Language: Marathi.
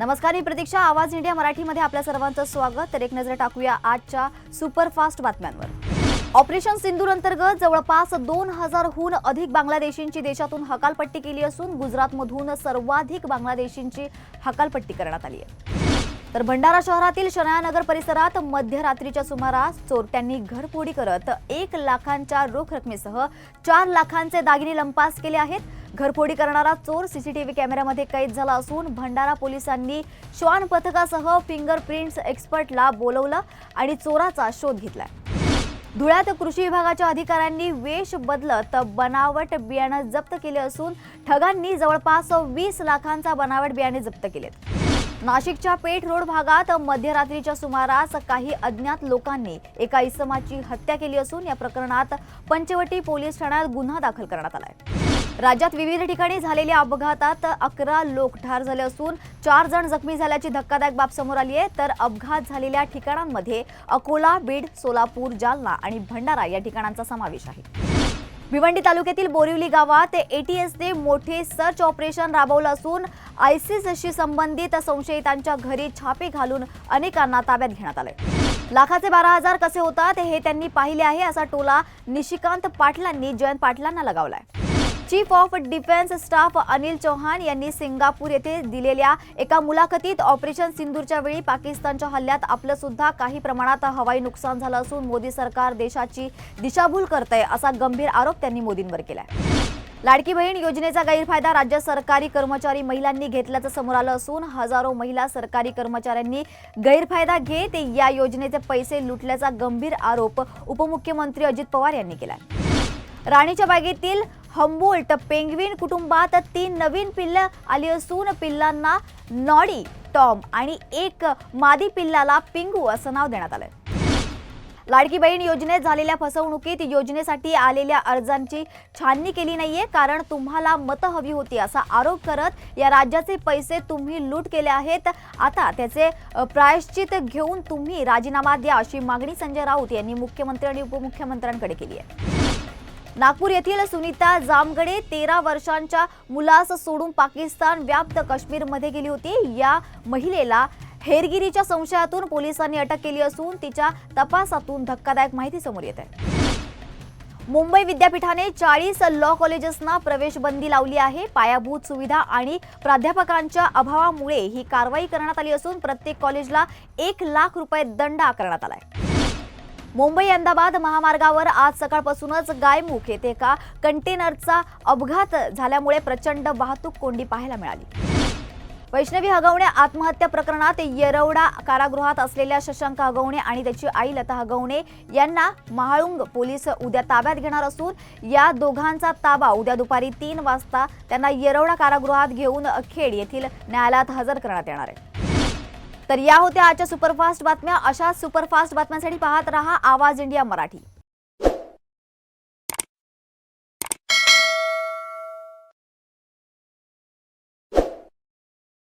नमस्कार मी प्रतीक्षा. आवाज इंडिया मराठीमध्ये आपल्या सर्वांचं स्वागत. तर एक नजर टाकूया आजच्या सुपरफास्ट बातम्यांवर. ऑपरेशन सिंदूर अंतर्गत जवळपास दोन हजारहून अधिक बांगलादेशींची देशातून हकालपट्टी केली असून गुजरातमधून सर्वाधिक बांगलादेशींची हकालपट्टी करण्यात आली आहे. तर भंडारा शहरातील शनायानगर परिसरात मध्यरात्रीच्या सुमारास चोरट्यांनी घरफोडी करत एक लाखांच्या रोख रकमेसह चार लाखांचे दागिने लंपास केले आहेत. घरफोडी करणारा चोर सीसीटीव्ही कॅमेऱ्यामध्ये कैद झाला असून भंडारा पोलिसांनी श्वान पथकासह फिंगरप्रिंट्स एक्सपर्टला बोलवलं आणि चोराचा शोध घेतलाय. धुळ्यात कृषी विभागाच्या अधिकाऱ्यांनी वेश बदलत बनावट बियाणं जप्त केले असून ठगांनी जवळपास वीस लाखांचा बनावट बियाणे जप्त केलेत. नाशिकच्या पेठ रोड भागात मध्यरात्रीच्या सुमारास काही अज्ञात लोकांनी एका इसमाची हत्या केली असून या प्रकरणात पंचवटी पोलीस ठाण्यात गुन्हा दाखल करण्यात आलाय. राज्यात विविध ठिकाणी झालेल्या अपघातात अकरा लोक ठार झाले असून चार जण जखमी झाल्याची धक्कादायक बाब समोर आली आहे. तर अपघात झालेल्या ठिकाणांमध्ये अकोला बीड सोलापूर जालना आणि भंडारा या ठिकाणांचा समावेश आहे. भिवंडी तालुक्यातील बोरिवली गावात एटीएसने मोठे सर्च ऑपरेशन राबवलं असून आयसिसशी संबंधित संशयितांच्या घरी छापे घालून अनेकांना ताब्यात घेण्यात आले लाखाचे बारा हजार कसे होतात हे त्यांनी पाहिले आहे असा टोला निशिकांत पाटलांनी जयंत पाटलांना लगावलाय. Chief of defence staff Anil Chauhan यांनी सिंगापूर येथे दिलेल्या एका मुलाखतीत ऑपरेशन सिंदूरच्या वेळी पाकिस्तानच्या हल्ल्यात आपलं सुद्धा काही प्रमाणात हवाई नुकसान झालं असून मोदी सरकार देशाची दिशाभूल करतंय असा गंभीर आरोप त्यांनी मोदींवर केलाय. लाडकी बहीण योजनेचा गैरफायदा राज्य सरकारी कर्मचारी महिलांनी घेतल्याचं समोर आलं असून हजारो महिला सरकारी कर्मचाऱ्यांनी गैरफायदा घेत या योजनेचे पैसे लुटल्याचा गंभीर आरोप उपमुख्यमंत्री अजित पवार यांनी केला राणीच्या बागेतील हंबोल्ट पेंग्विन कुटुंबात तीन नवीन पिल्लं आली असून पिल्लांना नॉडी टॉम आणि एक मादी पिल्लाला पिंगू असं नाव देण्यात आलंय. लाडकी बहीण योजनेत झालेल्या फसवणुकीत योजनेसाठी आलेल्या अर्जांची छाननी केली नाहीये कारण तुम्हाला मतं हवी होती असा आरोप करत या राज्याचे पैसे तुम्ही लूट केले आहेत. आता त्याचे प्रायश्चित घेऊन तुम्ही राजीनामा द्या अशी मागणी संजय राऊत यांनी मुख्यमंत्री आणि उपमुख्यमंत्र्यांकडे केली आहे. नागपूर येथील सुनीता जामगडे तेरा वर्षांच्या मुलास सोडून पाकिस्तान व्याप्त काश्मीरमध्ये गेली होती. या महिलेला हेरगिरीच्या संशयातून पोलिसांनी अटक केली असून तिच्या तपासातून धक्कादायक माहिती समोर येत आहे. मुंबई विद्यापीठाने चाळीस लॉ कॉलेजेसना प्रवेश बंदी लावली आहे. पायाभूत सुविधा आणि प्राध्यापकांच्या अभावामुळे ही कारवाई करण्यात आली असून प्रत्येक कॉलेजला एक लाख रुपये दंड आकारण्यात आला आहे मुंबई अहमदाबाद महामार्गावर आज सकाळपासूनच गायमुख येथे एका कंटेनरचा अपघात झाल्यामुळे प्रचंड वाहतूक कोंडी पाहायला मिळाली. वैष्णवी हगवणे आत्महत्या प्रकरणात येरवडा कारागृहात असलेल्या शशांक हगवणे आणि त्याची आई लता हगवणे यांना महाळुंग पोलीस उद्या ताब्यात घेणार असून या दोघांचा ताबा उद्या दुपारी तीन वाजता त्यांना येरवडा कारागृहात घेऊन खेड येथील न्यायालयात हजर करण्यात येणार आहे. तर या होत्या आजच्या सुपरफास्ट बातम्या. अशा सुपरफास्ट बातम्यांसाठी पाहत रहा आवाज इंडिया मराठी.